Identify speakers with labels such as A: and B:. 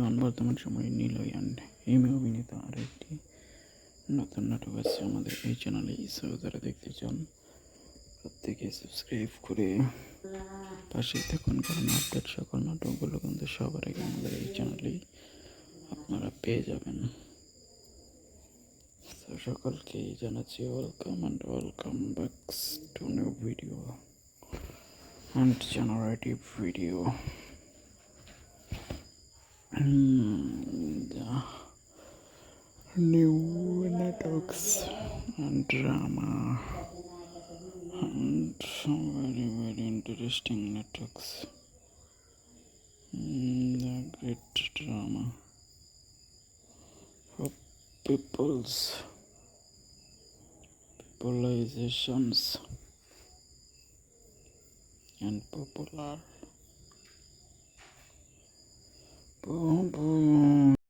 A: One বর্তমান সময়ে Niloy and হিমে অভিনীত আরেকটি নতুন নাটক আছে আমাদের এই চ্যানেলে সো যারা দেখতে চান, প্রত্যেকে সাবস্ক্রাইব করে পাশে থাকুন, কারণ আপডেট সকল নাটকগুলো কিন্তু সবার আগে আমাদের এই চ্যানেলেই আপনারা পেয়ে যাবেন। তো সকলকেই জানাচ্ছি welcome and welcome backs to new video and generative video new networks and drama and some very very interesting networks. Mm, great drama for people's popularizations and popular 不用不用